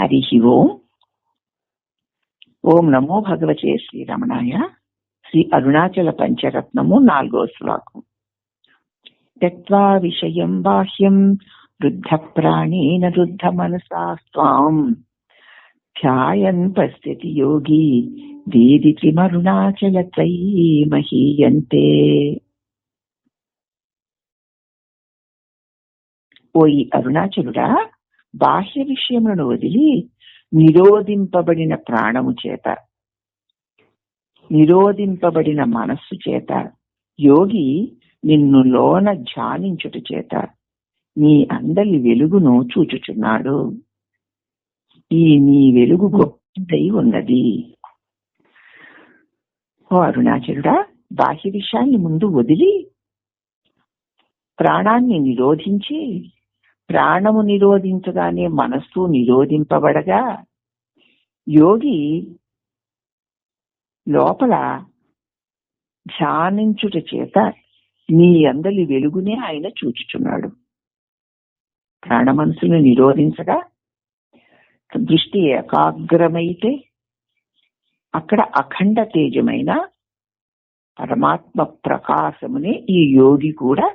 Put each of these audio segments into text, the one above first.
హరి ఓం ఓం నమో భగవతే శ్రీరమణాయ శ్రీ అరుణాచల పంచరత్నము నాలుగో శ్లోకం తత్వా విషయం బాహ్యం వృద్ధ ప్రాణేన వృద్ధ మనసా స్వాం ధ్యాయన్ పశ్యతి యోగి వేదితిమరుణాచల త్వయి మహీయంతే ఓ ఈ అరుణాచలుడా బాహ్య విషయములను వదిలి నిరోధింపబడిన ప్రాణము చేత నిరోధింపబడిన మనస్సు చేత యోగి నిన్ను లోన ధ్యానించుట చేత నీ అందరి వెలుగును చూచుచున్నాడు. ఈ నీ వెలుగు గొప్పదై ఉన్నది. ఓ అరుణాచలుడా బాహ్య విషయాన్ని ముందు వదిలి ప్రాణాన్ని నిరోధించి ప్రాణము నిరోధించగానే మనస్సు నిరోధింపబడగా యోగి లోపల ధ్యానించుట చేత నీ అందలి వెలుగునే ఆయన చూచుచున్నాడు. ప్రాణ మనసును నిరోధించగా దృష్టి ఏకాగ్రమైతే అక్కడ అఖండ తేజమైన పరమాత్మ ప్రకాశమునే ఈ యోగి కూడా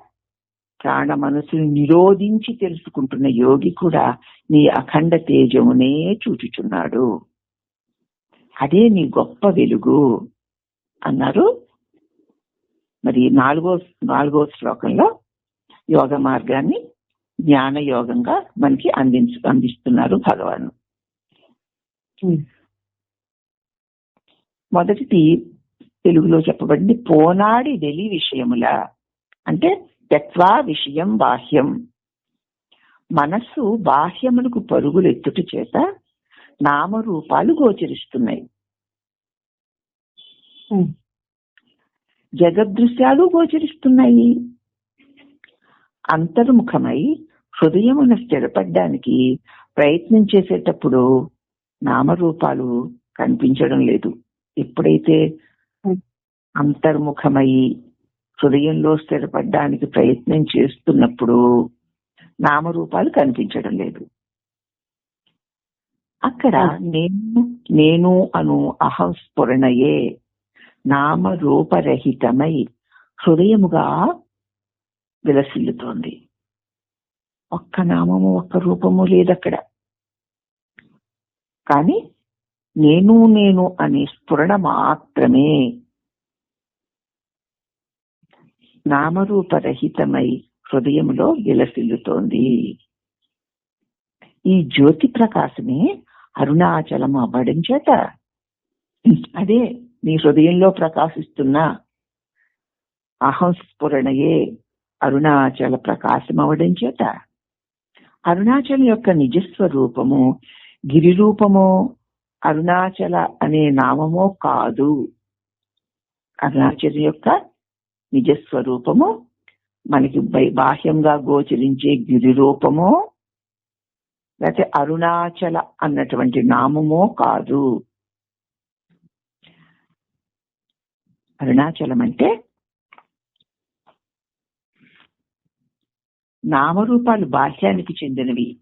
ప్రాణ మనసును నిరోధించి తెలుసుకుంటున్న యోగి కూడా నీ అఖండ తేజమునే చూచుచున్నాడు. అదే నీ గొప్ప వెలుగు అన్నారు. మరి నాలుగో నాలుగో శ్లోకంలో యోగ మార్గాన్ని జ్ఞాన యోగంగా మనకి అందించు అందిస్తున్నారు భగవాన్. మొదటిది తెలుగులో చెప్పబడింది పోనాడి వెలి విషయముల. అంటే తత్వా విషయం బాహ్యం. మనస్సు బాహ్యమునకు పరుగులు ఎత్తుట చేత నామరూపాలు గోచరిస్తున్నాయి. జగదృశ్యాలు గోచరిస్తున్నాయి. అంతర్ముఖమై హృదయమున స్థిరపడ్డానికి ప్రయత్నం చేసేటప్పుడు నామరూపాలు కనిపించడం లేదు. ఎప్పుడైతే అంతర్ముఖమై హృదయంలో స్థిరపడడానికి ప్రయత్నం చేస్తున్నప్పుడు నామరూపాలు కనిపించడం లేదు. అక్కడ నేను నేను అను అహం స్ఫురణయే నామరూపరహితమై హృదయముగా విలసిల్లుతోంది. ఒక్క నామము ఒక్క రూపము లేదక్కడ. కానీ నేను నేను అనే స్ఫురణ మాత్రమే నామరూపరహితమై హృదయంలో విలసిల్లుతోంది ఈ జ్యోతి ప్రకాశమే అరుణాచలం అవ్వడం చేత. అదే నీ హృదయంలో ప్రకాశిస్తున్న అహంస్ఫురణయే అరుణాచల ప్రకాశం అవడం చేత. అరుణాచల యొక్క నిజస్వరూపము గిరి రూపము అరుణాచల అనే నామమో కాదు. అరుణాచల యొక్క నిజస్వరూపము మనకి బాహ్యంగా గోచరించే గిరి రూపము లేకపోతే అరుణాచల అన్నటువంటి నామమో కాదు. అరుణాచలం అంటే నామరూపాలు బాహ్యానికి చెందినవి.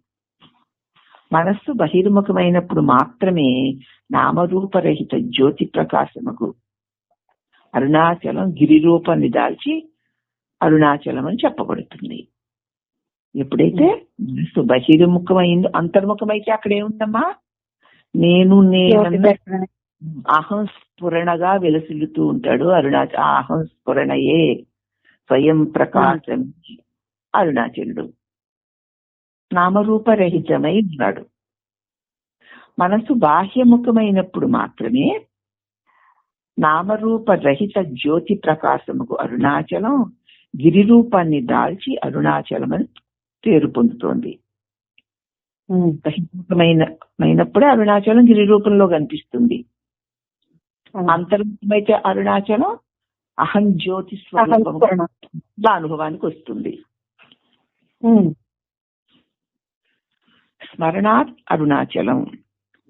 మనస్సు బహిర్ముఖమైనప్పుడు మాత్రమే నామరూపరహిత జ్యోతి ప్రకాశముకు అరుణాచలం గిరి రూపాన్ని దాల్చి అరుణాచలం అని చెప్పబడుతుంది. ఎప్పుడైతే మనస్సు బహిర్ముఖమైందో అంతర్ముఖమైతే అక్కడే ఉందమ్మా. నేను నేను అహం స్ఫురణగా వెలసిల్లుతూ ఉంటాడు అరుణాచ అహం స్ఫురణయే స్వయం ప్రకాశం అరుణాచలుడు. నామరూపరహితమై ఉన్నాడు. మనసు బాహ్యముఖమైనప్పుడు మాత్రమే నామరూప రహిత జ్యోతి ప్రకాశముకు అరుణాచలం గిరి రూపాన్ని దాల్చి అరుణాచలం అని పేరు పొందుతోంది. బహిర్ముఖమైనప్పుడే అరుణాచలం గిరి రూపంలో కనిపిస్తుంది అంతర్ముఖమైతే అరుణాచలం అహం జ్యోతి స్వరూపం. అనుభవానికి వస్తుంది. స్మరణాత్ అరుణాచలం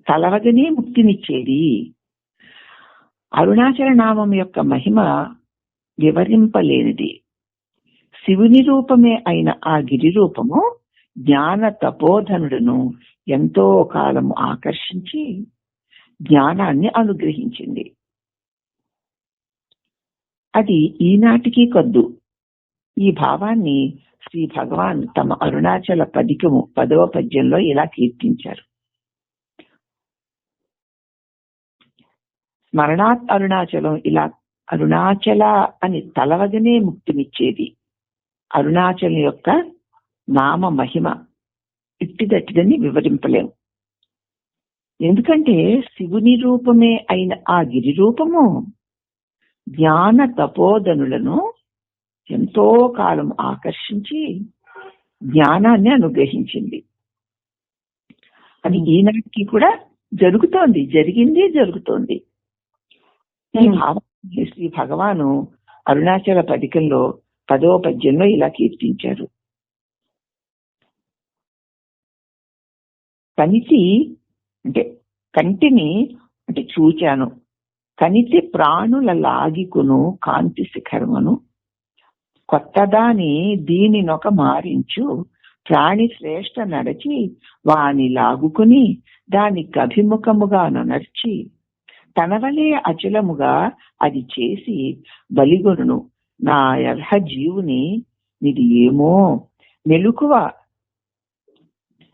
తలవగనే ముక్తినిచ్చేది. అరుణాచల నామం యొక్క మహిమ వివరింపలేనిది. శివుని రూపమే అయిన ఆ గిరి రూపము జ్ఞాన తపోధనుడును ఎంతో కాలము ఆకర్షించి జ్ఞానాన్ని అనుగ్రహించింది. అది ఈనాటికి కొద్దు. ఈ భావాన్ని శ్రీ భగవాన్ తమ అరుణాచల పదికము పదవ పద్యంలో ఇలా కీర్తించారు. స్మరణాత్ అరుణాచలం ఇలా అరుణాచల అని తలవగనే ముక్తినిచ్చేది. అరుణాచలం యొక్క నామ మహిమ ఇట్టిదట్టిదని వివరింపలేం. ఎందుకంటే శివుని రూపమే అయిన ఆ గిరి రూపము జ్ఞాన తపోధనులను ఎంతో కాలం ఆకర్షించి జ్ఞానాన్ని అనుగ్రహించింది. అది ఈనాటికి కూడా జరుగుతోంది జరిగింది జరుగుతోంది. ఈ భావాన్ని శ్రీ భగవాను అరుణాచల పదికంలో పదవ పద్యంలో ఇలా కీర్తించారు. కనితి అంటే కంటిని అంటే చూచాను. కనితి ప్రాణుల లాగికును కాంతి శిఖరమును. కొత్తదాని దీనినొక మారించు. ప్రాణి శ్రేష్ఠ నడచి వాని లాగుకుని దానికి అభిముఖముగా నర్చి తన వలే అచలముగా అది చేసి బలిగొను నా అర్హ జీవుని ఇది ఏమో? మెలుకువ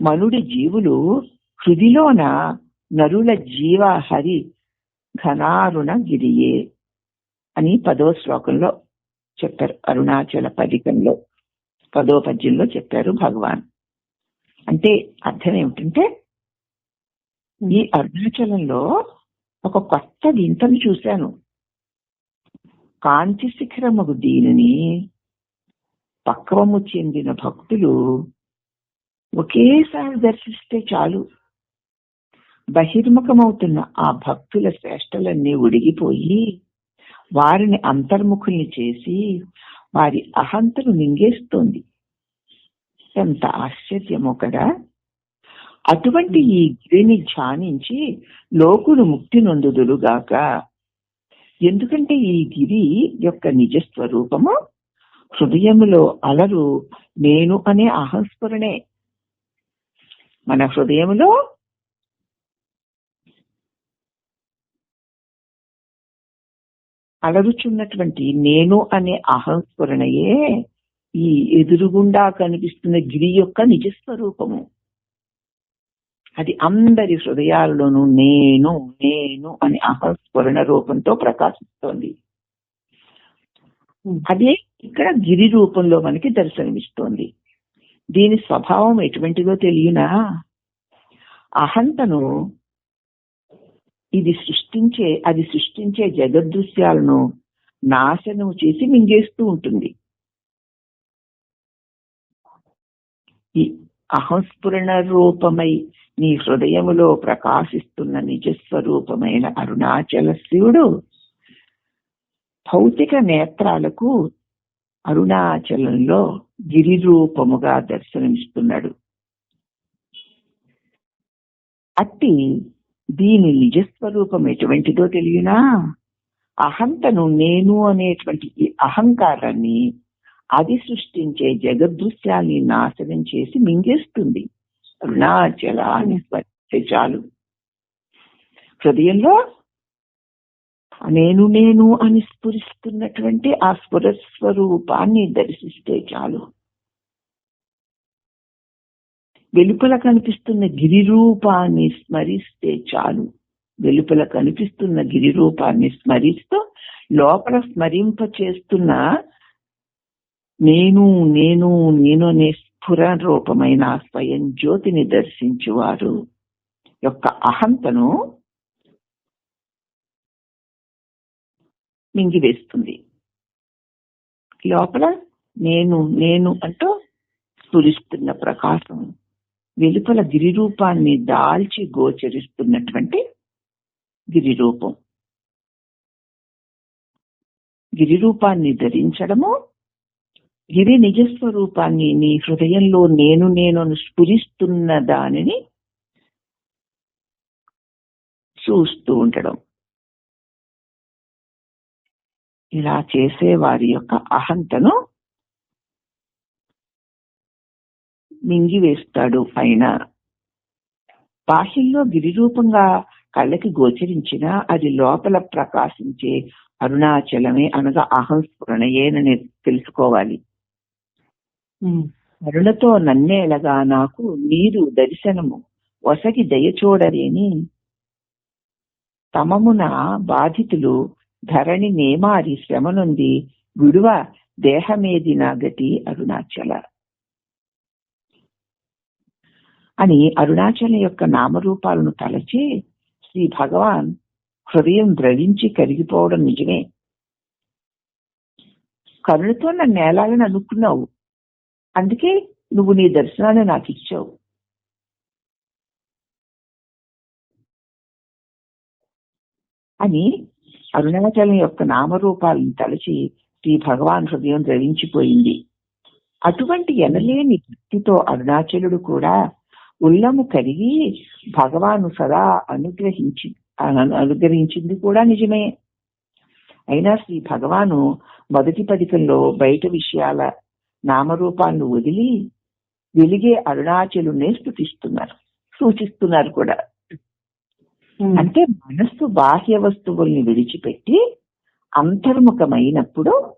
మనుడి జీవులు హృదిలోన నరుల జీవ హరి ఘనారుణ గిరియే అని పదో శ్లోకంలో చెప్పారు. అరుణాచల పదికంలో పదో పద్యంలో చెప్పారు భగవాన్. అంటే అర్థం ఏమిటంటే ఈ అరుణాచలంలో ఒక కొత్త వింతను చూశాను. కాంతి శిఖరముగు దీనిని పక్వము చెందిన భక్తులు ఒకేసారి దర్శిస్తే చాలు. బహిర్ముఖమవుతున్న ఆ భక్తుల శ్రేష్టలన్నీ ఉడిగిపోయి వారిని అంతర్ముఖుల్ని చేసి వారి అహంతను మింగేస్తోంది. ఎంత ఆశ్చర్యమో కదా! అటువంటి ఈ గిరిని ధ్యానించి లోకులు ముక్తి నొందుదులుగాక ఎందుకంటే ఈ గిరి యొక్క నిజ స్వరూపము హృదయములో అలరు నేను అనే అహంస్ఫురణే మన హృదయములో అలరుచున్నటువంటి నేను అనే అహంస్ఫురణయే ఈ ఎదురుగుండా కనిపిస్తున్న గిరి యొక్క నిజస్వరూపము. అది అందరి హృదయాల్లోనూ నేను నేను అనే అహస్ఫురణ రూపంతో ప్రకాశిస్తోంది. అదే ఇక్కడ గిరి రూపంలో మనకి దర్శనమిస్తోంది. దీని స్వభావం ఎటువంటిదో తెలియనా? అహంతను ఇది సృష్టించే అది సృష్టించే జగదృశ్యాలను నాశనం చేసి మింగేస్తూ ఉంటుంది. అహంస్ఫురణ రూపమై నీ హృదయములో ప్రకాశిస్తున్న నిజస్వరూపమైన అరుణాచల శివుడు భౌతిక నేత్రాలకు అరుణాచలంలో గిరి రూపముగా దర్శనమిస్తున్నాడు. అట్టి దీని నిజస్వరూపం ఎటువంటిదో తెలియనా? అహంతను నేను అనేటువంటి ఈ అహంకారాన్ని అది సృష్టించే జగదృశ్యాన్ని నాశనం చేసి మింగేస్తుంది. అరుణాచల అని స్మరిస్తే చాలు. హృదయంలో నేను నేను అని స్ఫురిస్తున్నటువంటి ఆ స్ఫురస్వరూపాన్ని దర్శిస్తే చాలు. వెలుపల కనిపిస్తున్న గిరి రూపాన్ని స్మరిస్తే చాలు. వెలుపల కనిపిస్తున్న గిరి రూపాన్ని స్మరిస్తూ లోపల స్మరింప చేస్తున్న నేను నేను నేను అనే స్ఫుర రూపమైన స్వయం జ్యోతిని దర్శించువారు. యొక్క అహంతను మింగివేస్తుంది. లోపల నేను నేను అంటూ స్ఫురిస్తున్న ప్రకాశం వెలుపల గిరిరూపాన్ని దాల్చి గోచరిస్తున్నటువంటి గిరిరూపం. గిరిరూపాన్ని గిరి రూపాన్ని ధరించడము ఇది నిజస్వరూపాన్ని నీ హృదయంలో నేను నేను స్ఫురిస్తున్న దానిని చూస్తూ ఉండడం. ఇలా చేసే వారి యొక్క అహంతను మింగివేస్తాడు ఆయన. బాహ్యంలో గిరిరూపంగా కళ్ళకి గోచరించినా అది లోపల ప్రకాశించే అరుణాచలమే అనగా అహంస్ఫురణయేనని తెలుసుకోవాలి. కరుణతో నన్నేలగా నాకు నీరు దర్శనము వసగి దయచూడరేని తమమున బాధితులు ధరణి నేమారి శ్రమ నుండి విడువ దేహమేదిన గతి అరుణాచల. అని అరుణాచల యొక్క నామరూపాలను తలచి శ్రీ భగవాన్ హృదయం ద్రవించి కరిగిపోవడం నిజమే. కరుణతో నన్ను నేలాలని అనుకున్నావు? అందుకే నువ్వు నీ దర్శనాన్ని నాకు ఇచ్చావు. అని అరుణాచలం యొక్క నామరూపాలను తలచి శ్రీ భగవాన్ హృదయం ద్రవించిపోయింది అటువంటి ఎనలేని భక్తితో అరుణాచలుడు కూడా ఉల్లము కరిగి భగవాను సదా అనుగ్రహించి అనుగ్రహించింది కూడా నిజమే. అయినా శ్రీ భగవాను మొదటి పదికంలో బయట విషయాల నామరూపాలను వదిలి వెలిగే అరుణాచలునే స్థుతిస్తున్నారు సూచిస్తున్నారు కూడా. అంటే మనస్సు బాహ్య వస్తువుల్ని విడిచిపెట్టి అంతర్ముఖమైనప్పుడు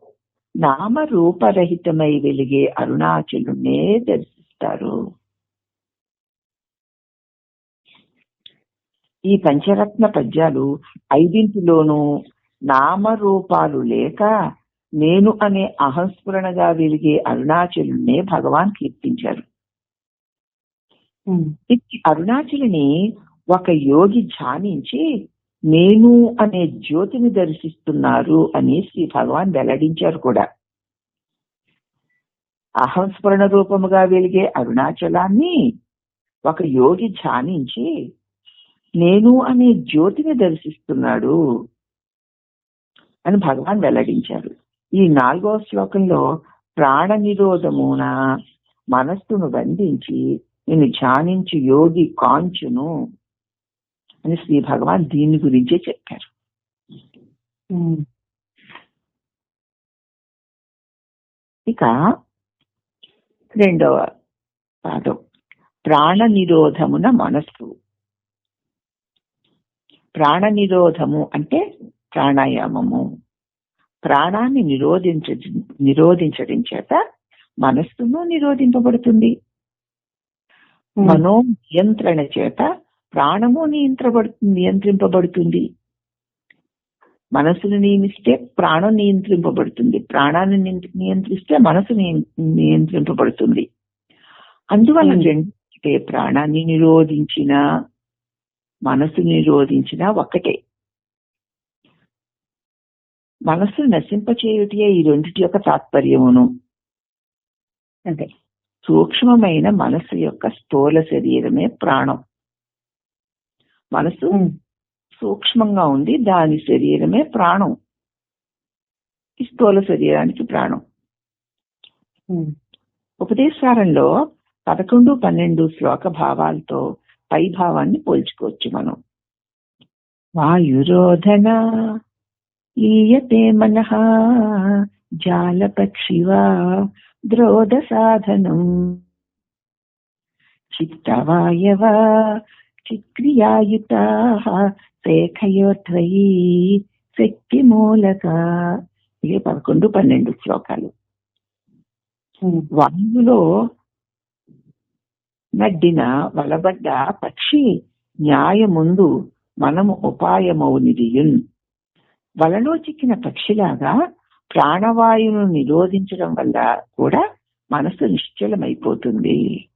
నామరూపరహితమై వెలిగే అరుణాచలునే దర్శిస్తారు. ఈ పంచరత్న పద్యాలు ఐదింటిలోనూ నామరూపాలు లేక నేను అనే అహంస్ఫురణగా వెలిగే అరుణాచలునే భగవాన్ కీర్తించారు ఈ అరుణాచలిని ఒక యోగి ధ్యానించి నేను అనే జ్యోతిని దర్శిస్తున్నారు అని శ్రీ భగవాన్ వెల్లడించారు కూడా. అహంస్మరణ రూపముగా వెలిగే అరుణాచలాన్ని ఒక యోగి ధ్యానించి నేను అనే జ్యోతిని దర్శిస్తున్నాడు అని భగవాన్ వెల్లడించారు. ఈ నాలుగవ శ్లోకంలో ప్రాణ నిరోధమున మనస్సును బంధించి నేను ధ్యానించి యోగి కాంచును అని శ్రీ భగవాన్ దీని గురించే చెప్పారు. ఇక రెండవ పాదం ప్రాణ నిరోధమున మనస్సు. ప్రాణ నిరోధము అంటే ప్రాణాయామము. ప్రాణాన్ని నిరోధించ నిరోధించడం చేత మనస్సును నిరోధింపబడుతుంది. మనో నియంత్రణ చేత ప్రాణము నియంత్రబడుతుంది నియంత్రింపబడుతుంది. మనసును నియమిస్తే ప్రాణం నియంత్రింపబడుతుంది. ప్రాణాన్ని నియంత్రి- నియంత్రిస్తే మనసు నియం- నియంత్రింపబడుతుంది. అందువల్ల. రెండే ప్రాణాన్ని నిరోధించిన మనసు నిరోధించిన ఒక్కటే. మనస్సు నశింపచేయుటే ఈ రెండిటి యొక్క తాత్పర్యమును. అదే సూక్ష్మమైన మనస్సు యొక్క స్థూల శరీరమే ప్రాణం. మనసు సూక్ష్మంగా ఉంది దాని శరీరమే ప్రాణం. ఈ స్థూల శరీరానికి ప్రాణం. ఉపదేశారంలో పదకొండు పన్నెండు శ్లోక భావాలతో పై భావాన్ని పోల్చుకోవచ్చు మనం. వాయురోధన మనః జాలపక్షివా ద్రోధ సాధనం చిత్తవాయవ చిక్రియాయుతా శేఖయోత్వయి శక్తి మూలక ఇవి పదకొండు పన్నెండు శ్లోకాలు। వాయువులో నడ్డిన వలబడ్డ పక్షి న్యాయముందు మనము ఉపాయమౌనిదియున్। వలలో చిక్కిన పక్షిలాగా ప్రాణవాయువును నిరోధించడం వల్ల కూడా మనసు నిశ్చలమైపోతుంది.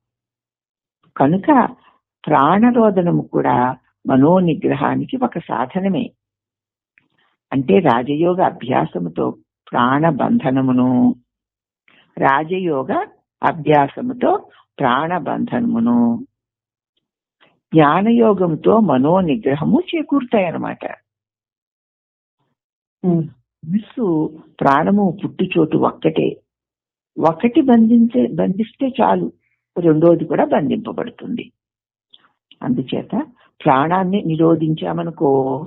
కనుక ప్రాణరోధనము కూడా మనోనిగ్రహానికి ఒక సాధనమే. అంటే రాజయోగ అభ్యాసముతో ప్రాణబంధనమును రాజయోగ అభ్యాసముతో ప్రాణబంధనమును జ్ఞానయోగంతో మనోనిగ్రహము చేకూరుతాయన్నమాట. మనస్సు ప్రాణము పుట్టుచోటు ఒక్కటే. ఒకటి బంధించే బంధిస్తే చాలు. రెండోది కూడా బంధింపబడుతుంది. అందుచేత ప్రాణాన్ని నిరోధించామనుకో.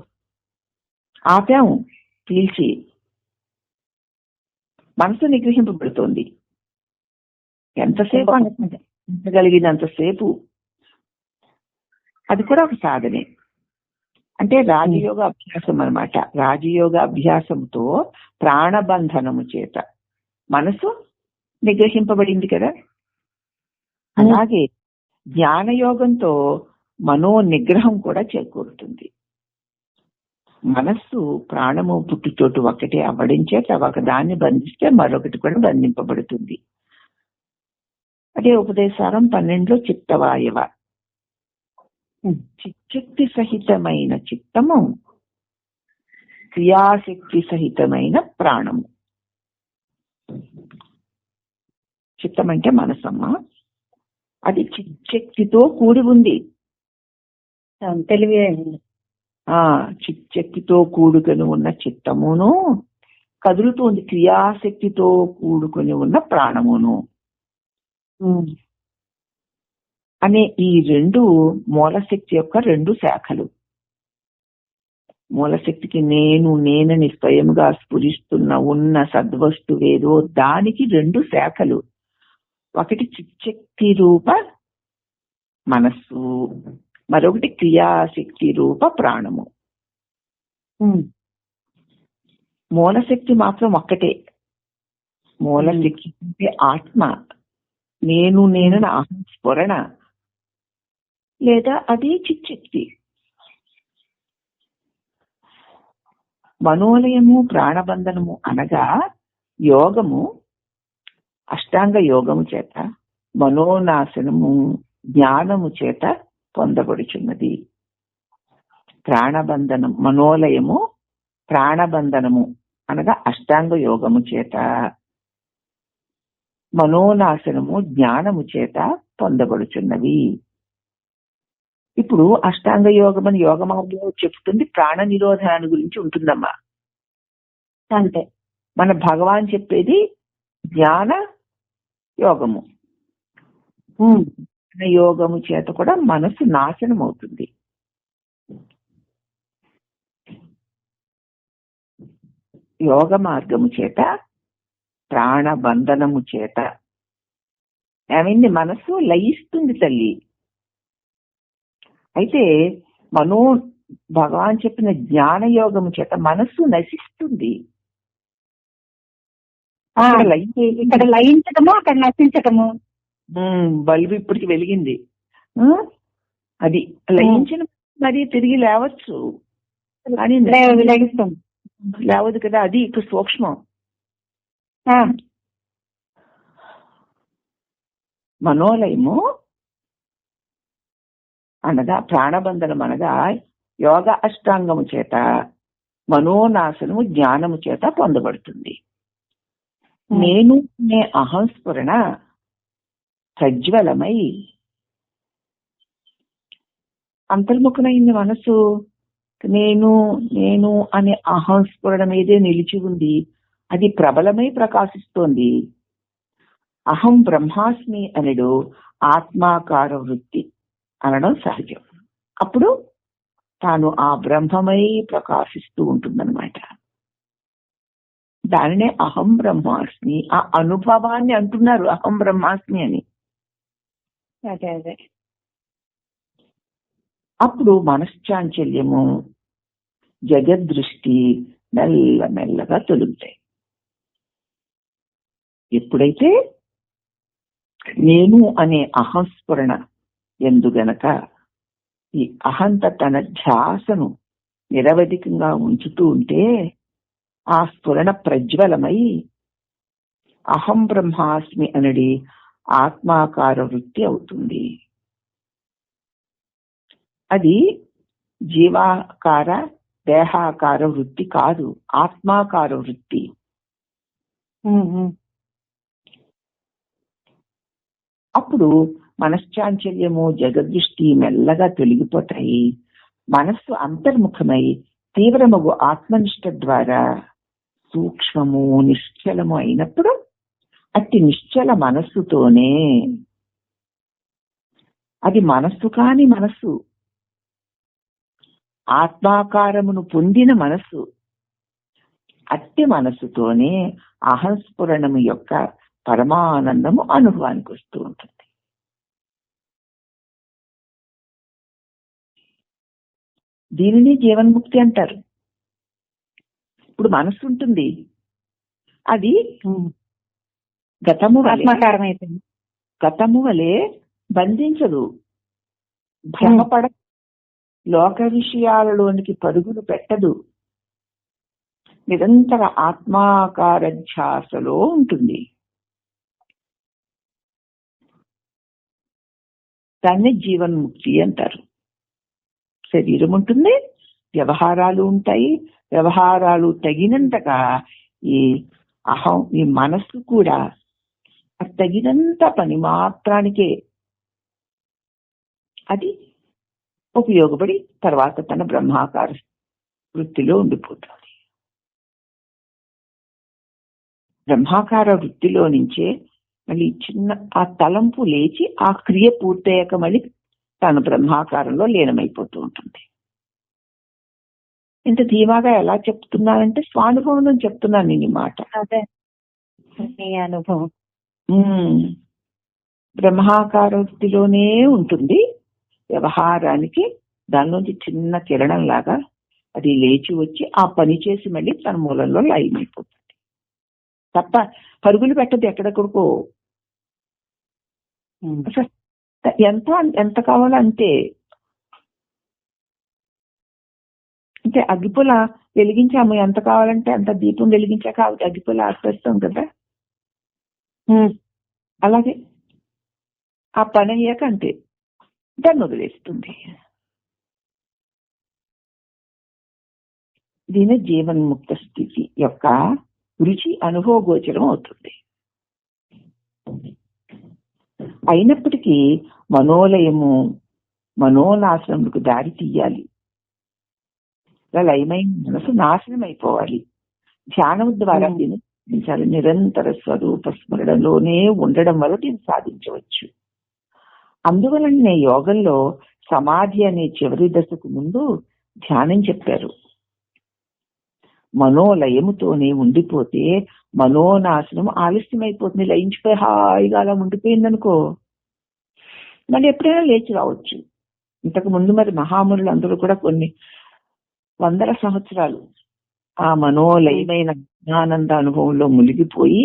ఆపాము పీల్చి. మనసు నిగ్రహింపబడుతోంది. ఎంతసేపు అన- ఉండగలిగినంతసేపు అది కూడా ఒక సాధనే. అంటే రాజయోగ అభ్యాసం అన్నమాట రాజయోగ అభ్యాసంతో ప్రాణబంధనము చేత మనసు నిగ్రహింపబడింది కదా? అలాగే జ్ఞానయోగంతో మనో నిగ్రహం కూడా చేకూరుతుంది. మనస్సు ప్రాణము పుట్టుచోటు ఒకటే అవ్వడం చేత ఒక దాన్ని బంధిస్తే మరొకటి కూడా బంధింపబడుతుంది. అదే ఉపదేశారం పన్నెండులో చిత్తవాయవ. చిచ్చక్తి సహితమైన చిత్తము క్రియాశక్తి సహితమైన ప్రాణము చిత్తం అంటే మనసమ్మ అది చిచ్చక్తితో కూడి ఉంది తెలివి ఆ చిచ్చక్తితో కూడుకొని ఉన్న చిత్తమును కదులుతోంది క్రియాశక్తితో కూడుకొని ఉన్న ప్రాణమును. అనే ఈ రెండు మూలశక్తి యొక్క రెండు శాఖలు. మూలశక్తికి నేను నేనని స్వయంగా స్ఫురిస్తున్న ఉన్న సద్వస్తువేదో దానికి రెండు శాఖలు. ఒకటి చిచ్చక్తి రూప మనస్సు మరొకటి క్రియాశక్తి రూప ప్రాణము. మూలశక్తి మాత్రం ఒక్కటే. మూలశక్తి అంటే ఆత్మ. నేను నేనని అహం స్ఫురణ. లేదా అది చిచ్చక్తి మనోలయము ప్రాణబంధనము అనగా యోగము అష్టాంగ యోగము చేత మనోనాశనము జ్ఞానము చేత పొందబడుచున్నది. ప్రాణబంధనం మనోలయము ప్రాణబంధనము అనగా అష్టాంగ యోగము చేత మనోనాశనము జ్ఞానము చేత పొందబడుచున్నవి. ఇప్పుడు అష్టాంగ యోగం అని యోగమార్గంలో చెప్తుంది ప్రాణ నిరోధాన్ని గురించి ఉంటుందమ్మా. అంతే. మన భగవాన్ చెప్పేది జ్ఞాన యోగము. యోగము చేత కూడా మనసు నాశనం అవుతుంది యోగ మార్గము చేత ప్రాణబంధనము చేత. ఏమైంది? మనసు లయిస్తుంది తల్లి. అయితే మనో భగవాన్ చెప్పిన జ్ఞాన యోగము చేత మనస్సు నశిస్తుంది. ఇక్కడ లయించటము అక్కడ నశించటము. బల్బు ఇప్పటికి వెలిగింది? అది లయించిన మరి తిరిగి లేవచ్చు. కానీ లయిస్తాం లేవదు కదా అది ఇప్పుడు సూక్ష్మం. మనోలయము అనగా ప్రాణబంధనం అనగా యోగ అష్టాంగము చేత మనోనాశనము జ్ఞానము చేత పొందబడుతుంది. నేను నే అహంస్ఫురణ ప్రజ్వలమై అంతర్ముఖమైంది మనసు నేను నేను అనే అహంస్ఫురణ మీదే నిలిచి ఉంది. అది ప్రబలమై ప్రకాశిస్తోంది. అహం బ్రహ్మాస్మి అనడు ఆత్మాకార వృత్తి. అనడం సహజం అప్పుడు తాను ఆ బ్రహ్మమై ప్రకాశిస్తూ ఉంటుందన్నమాట. దానినే అహం బ్రహ్మాస్మి ఆ అనుభవాన్ని అంటున్నారు అహం బ్రహ్మాస్మి అని. అదే అదే. అప్పుడు మనశ్చాంచల్యము జగద్దృష్టి మెల్ల మెల్లగా తొలుగుతాయి. ఎప్పుడైతే నేను అనే అహంస్ఫురణ ఎందుగనక ఈ అహంత తన ధ్యాసను నిరవధికంగా ఉంచుతూ ఉంటే ఆ స్ఫురణ ప్రజ్వలమై అహం బ్రహ్మాస్మి అనడి ఆత్మాకార వృత్తి అవుతుంది అది జీవాకార దేహాకార వృత్తి కాదు ఆత్మాకార వృత్తి. అప్పుడు మనశ్చాంచల్యము జగదృష్టి మెల్లగా తొలగిపోతాయి. మనస్సు అంతర్ముఖమై తీవ్రమగు ఆత్మనిష్ట ద్వారా సూక్ష్మము నిశ్చలము అయినప్పుడు అట్టి నిశ్చల మనస్సుతోనే అది మనస్సు కాని మనస్సు. ఆత్మాకారమును పొందిన మనస్సు అట్టి మనస్సుతోనే అహంస్ఫురణము యొక్క పరమానందము అనుభవానికి వస్తూ ఉంటుంది. దీనిని జీవన్ముక్తి అంటారు. ఇప్పుడు మనస్సు ఉంటుంది. అది. గతము ఆత్మాకారం అయిపోయింది గతము వలె బంధించదు. భ్రమపడ లోక విషయాలలోనికి పరుగులు పెట్టదు. నిరంతర ఆత్మాకార ధ్యాసలో ఉంటుంది. దాన్ని జీవన్ముక్తి అంటారు. శరీరం ఉంటుంది వ్యవహారాలు ఉంటాయి. వ్యవహారాలు తగినంతగా ఈ అహం ఈ మనస్సు కూడా తగినంత పని మాత్రానికే అది ఉపయోగపడి తర్వాత తన బ్రహ్మాకార వృత్తిలో ఉండిపోతుంది. బ్రహ్మాకార వృత్తిలో నుంచే మళ్ళీ చిన్న ఆ తలంపు లేచి ఆ క్రియ పూర్తయ్యాక మళ్ళీ తన బ్రహ్మాకారంలో లీనమైపోతూ ఉంటుంది. ఇంత ధీమాగా ఎలా చెప్తున్నానంటే స్వానుభవంలో చెప్తున్నాను నేను మాట. అనుభవం. బ్రహ్మాకార వృత్తిలోనే ఉంటుంది. వ్యవహారానికి దానిలోంచి చిన్న కిరణం లాగా అది లేచి వచ్చి ఆ పని చేసి మళ్ళీ తన మూలంలో లయమైపోతుంది. తప్ప పరుగులు పెట్టదు ఎక్కడెక్కడికో. ఎంత ఎంత కావాలో అంతే అంటే అగ్గిపుల వెలిగించాము ఎంత కావాలంటే అంత దీపం వెలిగించాక అగ్గిపుల ఆపేస్తాం కదా. అలాగే ఆ పని అయ్యాక అంతే. దాన్ని వదిలేస్తుంది. దీని జీవన్ముక్త స్థితి యొక్క రుచి అనుభవగోచరం అవుతుంది. అయినప్పటికీ మనోలయము మనోనాశనములకు దారి తీయాలి. ఇలా లయమైన మనసు నాశనం అయిపోవాలి ధ్యానం ద్వారా. దీన్ని సాధించాలి. నిరంతర స్వరూప స్మరణలోనే ఉండడం వల్ల దీన్ని సాధించవచ్చు. అందువలనే యోగంలో సమాధి అనే చివరి దశకు ముందు ధ్యానం చెప్పారు. మనోలయముతోనే ఉండిపోతే మనోనాశనం ఆలస్యమైపోతుంది. లయించిపోయి హాయిగా అలా ఉండిపోయిందనుకో మళ్ళీ ఎప్పుడైనా లేచి రావచ్చు. ఇంతకు ముందు మరి మహామునులు అందరూ కూడా కొన్ని వందల సంవత్సరాలు ఆ మనోలయమైన ఆనంద అనుభవంలో మునిగిపోయి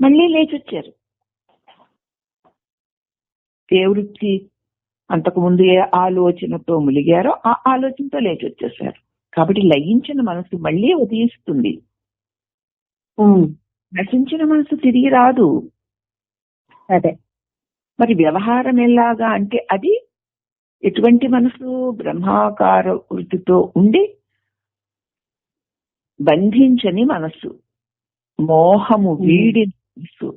మళ్ళీ లేచి వచ్చారు అంతకు ముందు ఏ ఆలోచనతో ములిగారో ఆ ఆలోచనతో లేచి వచ్చేసారు కాబట్టి లయించిన మనసు మళ్ళీ ఉదయిస్తుంది. నశించిన మనసు తిరిగి రాదు. అదే. మరి వ్యవహారం ఎలాగా అంటే అది ఎటువంటి మనసు బ్రహ్మాకార వృత్తితో ఉండి బంధించని మనస్సు మోహము వీడి మనసు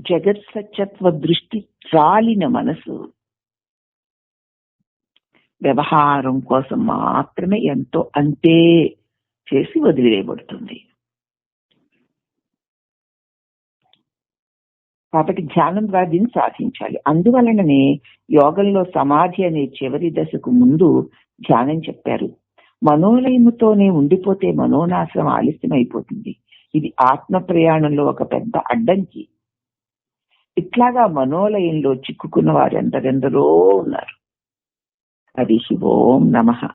జగత్ సత్యత్వ దృష్టి రాలిన మనసు. వ్యవహారం కోసం మాత్రమే ఎంతో అంతే చేసి వదిలివేయబడుతుంది కాబట్టి ధ్యానం ద్వారా దీన్ని సాధించాలి. అందువలననే యోగంలో సమాధి అనే చివరి దశకు ముందు ధ్యానం చెప్పారు. మనోలయముతోనే ఉండిపోతే మనోనాశనం ఆలస్యం అయిపోతుంది ఇది ఆత్మ ప్రయాణంలో ఒక పెద్ద అడ్డంకి. ఇట్లాగా మనోలయంలో చిక్కుకున్న వారు ఎందరెందరో ఉన్నారు. హరి ఓం నమ.